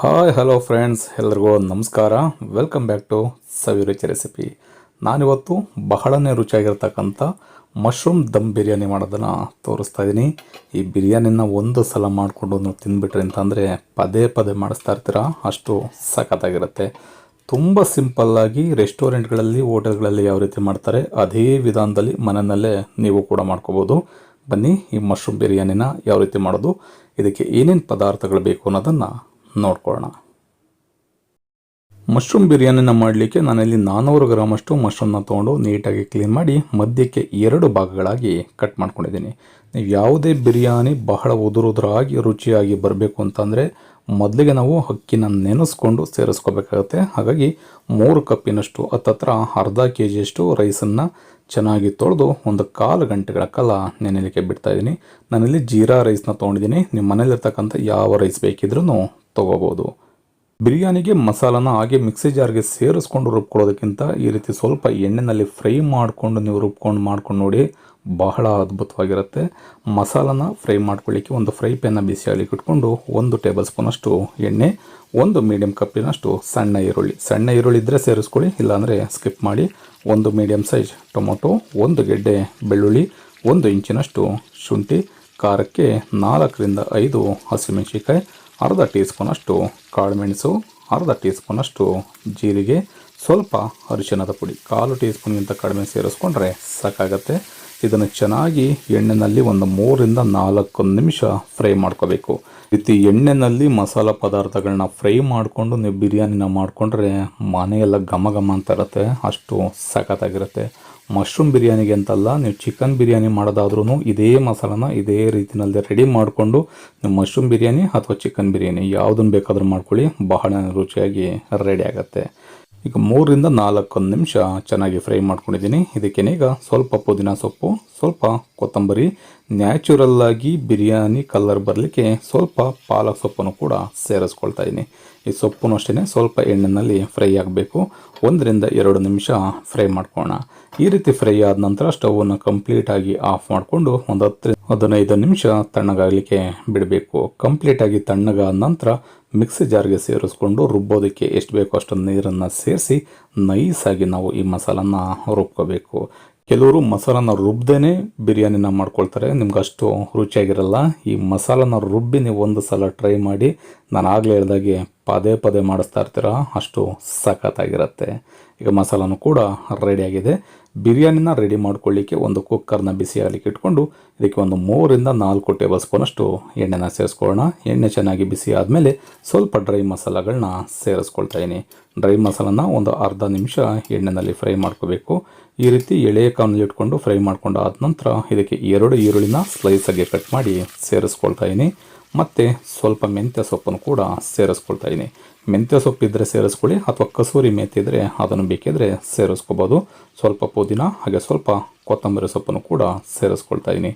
Hi hello friends ಎಲ್ರಿಗೂ ನಮಸ್ಕಾರ. Welcome back to Saviruchi recipe ನಾನಿವತ್ತು ಬಹಳನೇ ರುಚಿಯಾಗಿರ್ತಕ್ಕಂಥ ಮಶ್ರೂಮ್ ದಮ್ ಬಿರಿಯಾನಿ ಮಾಡೋದನ್ನು ತೋರಿಸ್ತಾ ಇದ್ದೀನಿ ಈ ಬಿರಿಯಾನಿನ ಒಂದು ಸಲ ಮಾಡಿಕೊಂಡು ನೀವು ತಿಂದ್ಬಿಟ್ರಿ ಅಂತಂದರೆ ಪದೇ ಪದೇ ಮಾಡಿಸ್ತಾ ಇರ್ತೀರ? ಅಷ್ಟು ಸಖತ್ತಾಗಿರುತ್ತೆ. ತುಂಬ ಸಿಂಪಲ್ಲಾಗಿ ರೆಸ್ಟೋರೆಂಟ್ಗಳಲ್ಲಿ ಹೋಟೆಲ್ಗಳಲ್ಲಿ ಯಾವ ರೀತಿ ಮಾಡ್ತಾರೆ, ಅದೇ ವಿಧಾನದಲ್ಲಿ ಮನೆಯಲ್ಲೇ ನೀವು ಕೂಡ ಮಾಡ್ಕೋಬೋದು. ಬನ್ನಿ, ಈ ಮಶ್ರೂಮ್ ಬಿರಿಯಾನಿನ ಯಾವ ರೀತಿ ಮಾಡೋದು, ಇದಕ್ಕೆ ಏನೇನು ಪದಾರ್ಥಗಳು ಬೇಕು ಅನ್ನೋದನ್ನು ನೋಡ್ಕೊಳ್ಳೋಣ. ಮಶ್ರೂಮ್ ಬಿರಿಯಾನಿನ ಮಾಡಲಿಕ್ಕೆ ನಾನಿಲ್ಲಿ ನಾನ್ನೂರು ಗ್ರಾಮಷ್ಟು ಮಶ್ರೂಮ್ನ ತೊಗೊಂಡು ನೀಟಾಗಿ ಕ್ಲೀನ್ ಮಾಡಿ ಮಧ್ಯಕ್ಕೆ ಎರಡು ಭಾಗಗಳಾಗಿ ಕಟ್ ಮಾಡ್ಕೊಂಡಿದ್ದೀನಿ. ನೀವು ಯಾವುದೇ ಬಿರಿಯಾನಿ ಬಹಳ ಉದುರುದುರಾಗಿ ರುಚಿಯಾಗಿ ಬರಬೇಕು ಅಂತಂದರೆ ಮೊದಲಿಗೆ ನಾವು ಅಕ್ಕಿನ ನೆನೆಸ್ಕೊಂಡು ಸೇರಿಸ್ಕೋಬೇಕಾಗತ್ತೆ. ಹಾಗಾಗಿ ಮೂರು ಕಪ್ಪಿನಷ್ಟು, ಹತ್ತತ್ರ ಅರ್ಧ ಕೆ ಜಿಯಷ್ಟು ರೈಸನ್ನು ಚೆನ್ನಾಗಿ ತೊಳೆದು ಒಂದು ಕಾಲು ಗಂಟೆಗಳ ಕಾಲ ನೆನೆಲಿಕ್ಕೆ ಬಿಡ್ತಾ ಇದ್ದೀನಿ. ನಾನಿಲ್ಲಿ ಜೀರಾ ರೈಸ್ನ ತೊಗೊಂಡಿದ್ದೀನಿ. ನಿಮ್ಮ ಮನೇಲಿರ್ತಕ್ಕಂಥ ಯಾವ ರೈಸ್ ಬೇಕಿದ್ರೂ ತೊಗೋಬೋದು. ಬಿರಿಯಾನಿಗೆ ಮಸಾಲಾನ ಹಾಗೆ ಮಿಕ್ಸಿ ಜಾರ್ಗೆ ಸೇರಿಸ್ಕೊಂಡು ರುಬ್ಕೊಳ್ಳೋದಕ್ಕಿಂತ ಈ ರೀತಿ ಸ್ವಲ್ಪ ಎಣ್ಣೆನಲ್ಲಿ ಫ್ರೈ ಮಾಡಿಕೊಂಡು ನೀವು ರುಬ್ಕೊಂಡು ಮಾಡ್ಕೊಂಡು ನೋಡಿ ಬಹಳ ಅದ್ಭುತವಾಗಿರುತ್ತೆ. ಮಸಾಲಾನ ಫ್ರೈ ಮಾಡ್ಕೊಳ್ಳಿಕ್ಕೆ ಒಂದು ಫ್ರೈ ಪ್ಯಾನ್ನ ಬಿಸಿ ಆಗ್ಲಿಕ್ಕೆ ಇಟ್ಕೊಂಡು ಒಂದು ಟೇಬಲ್ ಸ್ಪೂನಷ್ಟು ಎಣ್ಣೆ, ಒಂದು ಮೀಡಿಯಂ ಕಪ್ಪಿನಷ್ಟು ಸಣ್ಣ ಈರುಳ್ಳಿ. ಸಣ್ಣ ಈರುಳ್ಳಿ ಇದ್ದರೆ ಸೇರಿಸ್ಕೊಳ್ಳಿ, ಇಲ್ಲಾಂದರೆ ಸ್ಕಿಪ್ ಮಾಡಿ. ಒಂದು ಮೀಡಿಯಮ್ ಸೈಜ್ ಟೊಮೊಟೊ, ಒಂದು ಗೆಡ್ಡೆ ಬೆಳ್ಳುಳ್ಳಿ, ಒಂದು ಇಂಚಿನಷ್ಟು ಶುಂಠಿ, ಖಾರಕ್ಕೆ ನಾಲ್ಕರಿಂದ ಐದು ಹಸಿಮೆಣಸಿಕಾಯಿ ಅರ್ಧ ಟೀ ಸ್ಪೂನಷ್ಟು ಕಾಳುಮೆಣಸು, ಅರ್ಧ ಟೀ ಸ್ಪೂನಷ್ಟು ಜೀರಿಗೆ, ಸ್ವಲ್ಪ ಅರಿಶಿನದ ಪುಡಿ. ಕಾಲು ಟೀ ಸ್ಪೂನ್ಗಿಂತ ಕಡಿಮೆ ಸೇರಿಸ್ಕೊಂಡ್ರೆ ಸಾಕಾಗತ್ತೆ. ಇದನ್ನು ಚೆನ್ನಾಗಿ ಎಣ್ಣೆಯಲ್ಲಿ ಒಂದು ಮೂರಿಂದ ನಾಲ್ಕು ನಿಮಿಷ ಫ್ರೈ ಮಾಡ್ಕೋಬೇಕು. ರೀತಿ ಎಣ್ಣೆಯಲ್ಲಿ ಮಸಾಲ ಪದಾರ್ಥಗಳನ್ನ ಫ್ರೈ ಮಾಡಿಕೊಂಡು ನೀವು ಬಿರಿಯಾನಿನ ಮಾಡಿಕೊಂಡ್ರೆ ಮನೆಯೆಲ್ಲ ಘಮ ಘಮ ಅಂತ ಇರುತ್ತೆ. ಅಷ್ಟು ಸಖತ್ತಾಗಿರುತ್ತೆ ಮಶ್ರೂಮ್ ಬಿರಿಯಾನಿಗೆ ಅಂತಲ್ಲ, ನೀವು ಚಿಕನ್ ಬಿರಿಯಾನಿ ಮಾಡೋದಾದ್ರೂ ಇದೇ ಮಸಾಲನ ಇದೇ ರೀತಿಯಲ್ಲಿ ರೆಡಿ ಮಾಡಿಕೊಂಡು ನೀವು ಮಶ್ರೂಮ್ ಬಿರಿಯಾನಿ ಅಥವಾ ಚಿಕನ್ ಬಿರಿಯಾನಿ ಯಾವುದನ್ನು ಬೇಕಾದರೂ ಮಾಡ್ಕೊಳ್ಳಿ, ಬಹಳ ರುಚಿಯಾಗಿ ರೆಡಿ ಆಗುತ್ತೆ. ಈಗ ಮೂರರಿಂದ ನಾಲ್ಕು ನಿಮಿಷ ಚೆನ್ನಾಗಿ ಫ್ರೈ ಮಾಡ್ಕೊಂಡಿದ್ದೀನಿ. ಇದಕ್ಕೇನೀಗ ಸ್ವಲ್ಪ ಪುದೀನ ಸೊಪ್ಪು, ಸ್ವಲ್ಪ ಕೊತ್ತಂಬರಿ ನ್ಯಾಚುರಲ್ಲಾಗಿ ಬಿರಿಯಾನಿ ಕಲರ್ ಬರಲಿಕ್ಕೆ ಸ್ವಲ್ಪ ಪಾಲಕ್ ಸೊಪ್ಪನ್ನು ಕೂಡ ಸೇರಿಸ್ಕೊಳ್ತಾ ಇದ್ದೀನಿ. ಈ ಸೊಪ್ಪು ಅಷ್ಟೇ ಸ್ವಲ್ಪ ಎಣ್ಣೆಯಲ್ಲಿ ಫ್ರೈ ಆಗಬೇಕು. ಒಂದರಿಂದ ಎರಡು ನಿಮಿಷ ಫ್ರೈ ಮಾಡ್ಕೋಣ. ಈ ರೀತಿ ಫ್ರೈ ಆದ ನಂತರ ಸ್ಟವನ್ನು ಕಂಪ್ಲೀಟಾಗಿ ಆಫ್ ಮಾಡಿಕೊಂಡು ಒಂದು ಹತ್ತು ಹದಿನೈದು ನಿಮಿಷ ತಣ್ಣಗಾಗಲಿಕ್ಕೆ ಬಿಡಬೇಕು. ಕಂಪ್ಲೀಟಾಗಿ ತಣ್ಣಗಾದ ನಂತರ ಮಿಕ್ಸಿ ಜಾರ್ಗೆ ಸೇರಿಸ್ಕೊಂಡು ರುಬ್ಬೋದಕ್ಕೆ ಎಷ್ಟು ಬೇಕೋ ಅಷ್ಟು ನೀರನ್ನು ಸೇರಿಸಿ ನೈಸಾಗಿ ನಾವು ಈ ಮಸಾಲನ್ನು ರುಬ್ಕೋಬೇಕು. ಕೆಲವರು ಮಸಾಲನ ರುಬ್ಬದೇ ಬಿರಿಯಾನಿನ ಮಾಡ್ಕೊಳ್ತಾರೆ. ನಿಮ್ಗೆ ಅಷ್ಟು ರುಚಿಯಾಗಿರಲ್ಲ. ಈ ಮಸಾಲನ ರುಬ್ಬಿ ನೀವು ಒಂದು ಸಲ ಟ್ರೈ ಮಾಡಿ. ನಾನು ಆಗಲೇ ಹೇಳಿದಾಗೆ ಪದೇ ಪದೇ ಮಾಡಿಸ್ತಾ ಇರ್ತೀರ, ಅಷ್ಟು ಸಖತ್ತಾಗಿರುತ್ತೆ. ಈಗ ಮಸಾಲನೂ ಕೂಡ ರೆಡಿಯಾಗಿದೆ. ಬಿರಿಯಾನಿನ ರೆಡಿ ಮಾಡ್ಕೊಳ್ಳಿಕ್ಕೆ ಒಂದು ಕುಕ್ಕರ್ನ ಬಿಸಿ ಆಗಲಿಕ್ಕೆ ಇಟ್ಕೊಂಡು, ಇದಕ್ಕೆ ಒಂದು ಮೂರಿಂದ ನಾಲ್ಕು ಟೇಬಲ್ ಸ್ಪೂನಷ್ಟು ಎಣ್ಣೆನ ಸೇರಿಸ್ಕೊಳ್ಳೋಣ. ಎಣ್ಣೆ ಚೆನ್ನಾಗಿ ಬಿಸಿ ಆದಮೇಲೆ ಸ್ವಲ್ಪ ಡ್ರೈ ಮಸಾಲಗಳನ್ನ ಸೇರಿಸ್ಕೊಳ್ತಾ ಇದ್ದೀನಿ. ಡ್ರೈ ಮಸಾಲನ ಒಂದು ಅರ್ಧ ನಿಮಿಷ ಎಣ್ಣೆನಲ್ಲಿ ಫ್ರೈ ಮಾಡ್ಕೋಬೇಕು. ಈ ರೀತಿ ಎಳೆಯ ಕಾನಲ್ಲಿ ಇಟ್ಕೊಂಡು ಫ್ರೈ ಮಾಡ್ಕೊಂಡು ಆದ ನಂತರ ಇದಕ್ಕೆ ಎರಡು ಈರುಳ್ಳಿನ ಸ್ಲೈಸಾಗಿ ಕಟ್ ಮಾಡಿ ಸೇರಿಸ್ಕೊಳ್ತಾ ಇದ್ದೀನಿ. ಮತ್ತು ಸ್ವಲ್ಪ ಮೆಂತ್ಯ ಸೊಪ್ಪನ್ನು ಕೂಡ ಸೇರಿಸ್ಕೊಳ್ತಾ ಇದ್ದೀನಿ ಮೆಂತ್ಯ ಸೊಪ್ಪು ಇದ್ದರೆ ಸೇರಿಸ್ಕೊಳ್ಳಿ, ಅಥವಾ ಕಸೂರಿ ಮೆಂತ್ಯ ಇದ್ದರೆ ಅದನ್ನು ಬೇಕಿದ್ರೆ ಸೇರಿಸ್ಕೋಬೋದು. ಸ್ವಲ್ಪ ಪುದೀನ, ಹಾಗೆ ಸ್ವಲ್ಪ ಕೊತ್ತಂಬರಿ ಸೊಪ್ಪನ್ನು ಕೂಡ ಸೇರಿಸ್ಕೊಳ್ತಾ ಇದ್ದೀನಿ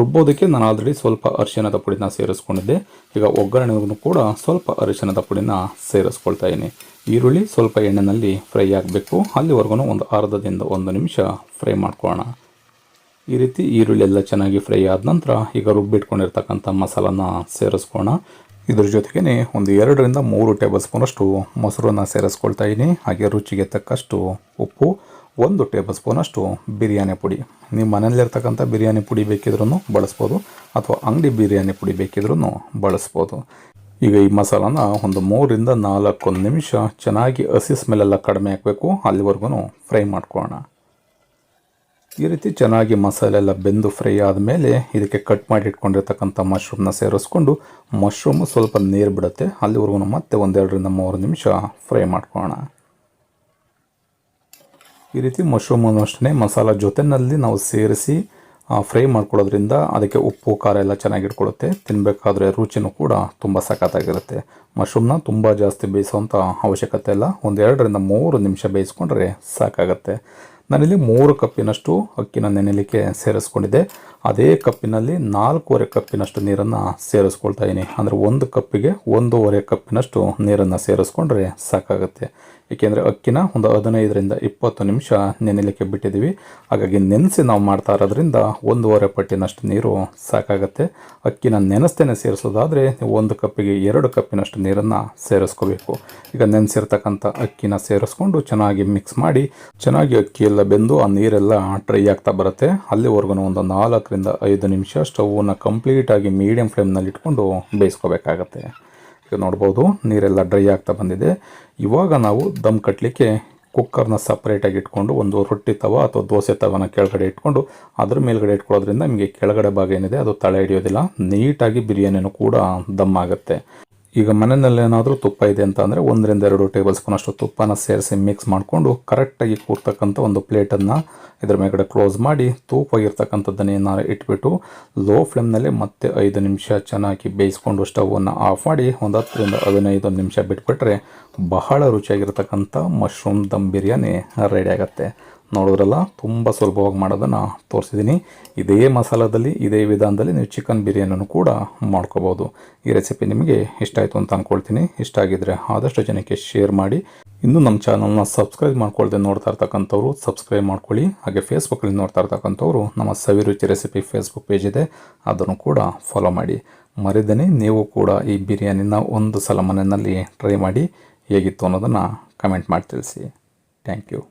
ರುಬ್ಬೋದಕ್ಕೆ ನಾನು ಆಲ್ರೆಡಿ ಸ್ವಲ್ಪ ಅರಿಶಿಣದ ಪುಡಿನ ಸೇರಿಸ್ಕೊಂಡಿದ್ದೆ. ಈಗ ಒಗ್ಗರಣೆಗೂ ಕೂಡ ಸ್ವಲ್ಪ ಅರಿಶಿಣದ ಪುಡಿನ ಸೇರಿಸ್ಕೊಳ್ತಾ ಇದ್ದೀನಿ ಈರುಳ್ಳಿ ಸ್ವಲ್ಪ ಎಣ್ಣೆಯಲ್ಲಿ ಫ್ರೈ ಆಗಬೇಕು. ಅಲ್ಲಿವರೆಗೂ ಒಂದು ಅರ್ಧದಿಂದ ಒಂದು ನಿಮಿಷ ಫ್ರೈ ಮಾಡ್ಕೊಳ್ಳೋಣ. ಈ ರೀತಿ ಈರುಳ್ಳಿ ಎಲ್ಲ ಚೆನ್ನಾಗಿ ಫ್ರೈ ಆದ ನಂತರ ಈಗ ರುಬ್ಬಿಟ್ಕೊಂಡಿರ್ತಕ್ಕಂಥ ಮಸಾಲನ ಸೇರಿಸ್ಕೋಣ. ಇದ್ರ ಜೊತೆಗೇ ಒಂದು ಎರಡರಿಂದ ಮೂರು ಟೇಬಲ್ ಸ್ಪೂನಷ್ಟು ಮೊಸರನ್ನ ಸೇರಿಸ್ಕೊಳ್ತಾ ಇದ್ದೀನಿ ಹಾಗೆ ರುಚಿಗೆ ತಕ್ಕಷ್ಟು ಉಪ್ಪು, ಒಂದು ಟೇಬಲ್ ಸ್ಪೂನಷ್ಟು ಬಿರಿಯಾನಿ ಪುಡಿ. ನಿಮ್ಮ ಮನೆಯಲ್ಲಿರ್ತಕ್ಕಂಥ ಬಿರಿಯಾನಿ ಪುಡಿ ಬೇಕಿದ್ರೂ ಬಳಸ್ಬೋದು, ಅಥವಾ ಅಂಗಡಿ ಬಿರಿಯಾನಿ ಪುಡಿ ಬೇಕಿದ್ರೂ ಬಳಸ್ಬೋದು. ಈಗ ಈ ಮಸಾಲಾನ ಒಂದು ಮೂರಿಂದ ನಾಲ್ಕೊಂದು ನಿಮಿಷ ಚೆನ್ನಾಗಿ ಹಸಿ ಸ್ಮೆಲ್ಲೆಲ್ಲ ಕಡಿಮೆ ಹಾಕಬೇಕು ಅಲ್ಲಿವರೆಗೂ ಫ್ರೈ ಮಾಡ್ಕೊಳ್ಳೋಣ ಈ ರೀತಿ ಚೆನ್ನಾಗಿ ಮಸಾಲೆ ಎಲ್ಲ ಬೆಂದು ಫ್ರೈ ಆದಮೇಲೆ ಇದಕ್ಕೆ ಕಟ್ ಮಾಡಿ ಇಟ್ಕೊಂಡಿರ್ತಕ್ಕಂಥ ಮಶ್ರೂಮ್ನ ಸೇರಿಸ್ಕೊಂಡು ಮಶ್ರೂಮು ಸ್ವಲ್ಪ ನೀರು ಬಿಡುತ್ತೆ. ಅಲ್ಲಿವರೆಗೂ ಮತ್ತೆ ಒಂದೆರಡರಿಂದ ಮೂರು ನಿಮಿಷ ಫ್ರೈ ಮಾಡ್ಕೊಳ್ಳೋಣ. ಈ ರೀತಿ ಮಶ್ರೂಮನ್ನು ಅಷ್ಟೇ ಮಸಾಲ ಜೊತೆನಲ್ಲಿ ನಾವು ಸೇರಿಸಿ ಫ್ರೈ ಮಾಡ್ಕೊಳ್ಳೋದ್ರಿಂದ ಅದಕ್ಕೆ ಉಪ್ಪು, ಖಾರ ಎಲ್ಲ ಚೆನ್ನಾಗಿ ಇಟ್ಕೊಳ್ಳುತ್ತೆ. ತಿನ್ನಬೇಕಾದ್ರೆ ರುಚಿನೂ ಕೂಡ ತುಂಬ ಸಖತ್ತಾಗಿರುತ್ತೆ. ಮಶ್ರೂಮ್ನ ತುಂಬ ಜಾಸ್ತಿ ಬೇಯಿಸುವಂಥ ಅವಶ್ಯಕತೆ ಇಲ್ಲ. ಒಂದೆರಡರಿಂದ ಮೂರು ನಿಮಿಷ ಬೇಯಿಸ್ಕೊಂಡ್ರೆ ಸಾಕಾಗತ್ತೆ. ನಾನಿಲ್ಲಿ ಮೂರು ಕಪ್ಪಿನಷ್ಟು ಅಕ್ಕಿನ ನೆನೆಲಿಕ್ಕೆ ಸೇರಿಸ್ಕೊಂಡಿದ್ದೆ. ಅದೇ ಕಪ್ಪಿನಲ್ಲಿ ನಾಲ್ಕೂವರೆ ಕಪ್ಪಿನಷ್ಟು ನೀರನ್ನು ಸೇರಿಸ್ಕೊಳ್ತಾ ಇದ್ದೀನಿ ಅಂದರೆ ಒಂದು ಕಪ್ಪಿಗೆ ಒಂದೂವರೆ ಕಪ್ಪಿನಷ್ಟು ನೀರನ್ನು ಸೇರಿಸ್ಕೊಂಡ್ರೆ ಸಾಕಾಗುತ್ತೆ. ಏಕೆಂದರೆ ಅಕ್ಕಿನ ಒಂದು ಹದಿನೈದರಿಂದ ಇಪ್ಪತ್ತು ನಿಮಿಷ ನೆನೆಯಲಿಕ್ಕೆ ಬಿಟ್ಟಿದ್ದೀವಿ. ಹಾಗಾಗಿ ನೆನೆಸಿ ನಾವು ಮಾಡ್ತಾ ಇರೋದ್ರಿಂದ ಒಂದೂವರೆ ಪಟ್ಟಿನಷ್ಟು ನೀರು ಸಾಕಾಗುತ್ತೆ. ಅಕ್ಕಿನ ನೆನೆಸ್ತೇನೆ ಸೇರಿಸೋದಾದರೆ ಒಂದು ಕಪ್ಪಿಗೆ ಎರಡು ಕಪ್ಪಿನಷ್ಟು ನೀರನ್ನು ಸೇರಿಸ್ಕೋಬೇಕು. ಈಗ ನೆನೆಸಿರ್ತಕ್ಕಂಥ ಅಕ್ಕಿನ ಸೇರಿಸ್ಕೊಂಡು ಚೆನ್ನಾಗಿ ಮಿಕ್ಸ್ ಮಾಡಿ, ಚೆನ್ನಾಗಿ ಅಕ್ಕಿ ಎಲ್ಲ ಬೆಂದು ಆ ನೀರೆಲ್ಲ ಡ್ರೈ ಆಗ್ತಾ ಬರುತ್ತೆ. ಅಲ್ಲಿವರೆಗೂ ಒಂದು ನಾಲ್ಕರಿಂದ ಐದು ನಿಮಿಷ ಸ್ಟವ್ನ ಕಂಪ್ಲೀಟಾಗಿ ಮೀಡಿಯಂ ಫ್ಲೇಮ್ನಲ್ಲಿ ಇಟ್ಕೊಂಡು ಬೇಯಿಸ್ಕೋಬೇಕಾಗತ್ತೆ. ನೋಡ್ಬೋದು, ನೀರೆಲ್ಲ ಡ್ರೈ ಆಗ್ತಾ ಬಂದಿದೆ. ಇವಾಗ ನಾವು ದಮ್ ಕಟ್ಟಲಿಕ್ಕೆ ಕುಕ್ಕರ್ನ ಸಪ್ರೇಟಾಗಿ ಇಟ್ಕೊಂಡು ಒಂದು ರೊಟ್ಟಿ ತವ ಅಥವಾ ದೋಸೆ ತವನ ಕೆಳಗಡೆ ಇಟ್ಕೊಂಡು, ಅದ್ರ ಮೇಲ್ಗಡೆ ಇಟ್ಕೊಳ್ಳೋದ್ರಿಂದ ನಿಮಗೆ ಕೆಳಗಡೆ ಭಾಗ ಏನಿದೆ, ಅದು ತಳ ಹಿಡಿಯೋದಿಲ್ಲ. ನೀಟಾಗಿ ಬಿರಿಯಾನಿನೂ ಕೂಡ ದಮ್ ಆಗುತ್ತೆ. ಈಗ ಮನೆಯಲ್ಲಿ ಏನಾದರೂ ತುಪ್ಪ ಇದೆ ಅಂತ ಅಂದರೆ ಒಂದರಿಂದ ಎರಡು ಟೇಬಲ್ ಸ್ಪೂನ್ ಅಷ್ಟು ತುಪ್ಪನ ಸೇರಿಸಿ ಮಿಕ್ಸ್ ಮಾಡಿಕೊಂಡು ಕರೆಕ್ಟಾಗಿ ಕೂರ್ತಕ್ಕಂಥ ಒಂದು ಪ್ಲೇಟನ್ನು ಇದರ ಮೇಲ್ಗಡೆ ಕ್ಲೋಸ್ ಮಾಡಿ ತೂಕವಾಗಿರ್ತಕ್ಕಂಥದ್ದನ್ನು ಏನಾರು ಇಟ್ಬಿಟ್ಟು ಲೋ ಫ್ಲೇಮ್ನಲ್ಲಿ ಮತ್ತೆ ಐದು ನಿಮಿಷ ಚೆನ್ನಾಗಿ ಬೇಯಿಸ್ಕೊಂಡು ಸ್ಟವನ್ನು ಆಫ್ ಮಾಡಿ ಒಂದು ಹತ್ತರಿಂದ ಹದಿನೈದು ನಿಮಿಷ ಬಿಟ್ಬಿಟ್ರೆ ಬಹಳ ರುಚಿಯಾಗಿರ್ತಕ್ಕಂಥ ಮಶ್ರೂಮ್ ದಮ್ ಬಿರಿಯಾನಿ ರೆಡಿ ಆಗುತ್ತೆ. ನೋಡಿದ್ರಲ್ಲ, ತುಂಬ ಸುಲಭವಾಗಿ ಮಾಡೋದನ್ನು ತೋರಿಸಿದ್ದೀನಿ ಇದೇ ಮಸಾಲದಲ್ಲಿ, ಇದೇ ವಿಧಾನದಲ್ಲಿ ನೀವು ಚಿಕನ್ ಬಿರಿಯಾನಿಯನ್ನು ಕೂಡ ಮಾಡ್ಕೋಬೋದು. ಈ ರೆಸಿಪಿ ನಿಮಗೆ ಇಷ್ಟ ಆಯಿತು ಅಂತ ಅಂದ್ಕೊಳ್ತೀನಿ ಇಷ್ಟ ಆಗಿದ್ದರೆ ಆದಷ್ಟು ಜನಕ್ಕೆ ಶೇರ್ ಮಾಡಿ. ಇನ್ನು ನಮ್ಮ ಚಾನಲ್ನ ಸಬ್ಸ್ಕ್ರೈಬ್ ಮಾಡ್ಕೊಳ್ದೆ ನೋಡ್ತಾ ಇರ್ತಕ್ಕಂಥವ್ರು ಸಬ್ಸ್ಕ್ರೈಬ್ ಮಾಡ್ಕೊಳ್ಳಿ. ಹಾಗೆ ಫೇಸ್ಬುಕ್ಕಲ್ಲಿ ನೋಡ್ತಾ ಇರ್ತಕ್ಕಂಥವ್ರು, ನಮ್ಮ ಸವಿರುಚಿ ರೆಸಿಪಿ ಫೇಸ್ಬುಕ್ ಪೇಜ್ ಇದೆ. ಅದನ್ನು ಕೂಡ ಫಾಲೋ ಮಾಡಿ. ಮರಿದೇನೆ, ನೀವು ಕೂಡ ಈ ಬಿರಿಯಾನಿನ ಒಂದು ಸಲ ಮನೆಯಲ್ಲಿ ಟ್ರೈ ಮಾಡಿ. ಹೇಗಿತ್ತು ಅನ್ನೋದನ್ನು ಕಮೆಂಟ್ ಮಾಡಿ ತಿಳಿಸಿ. Thank you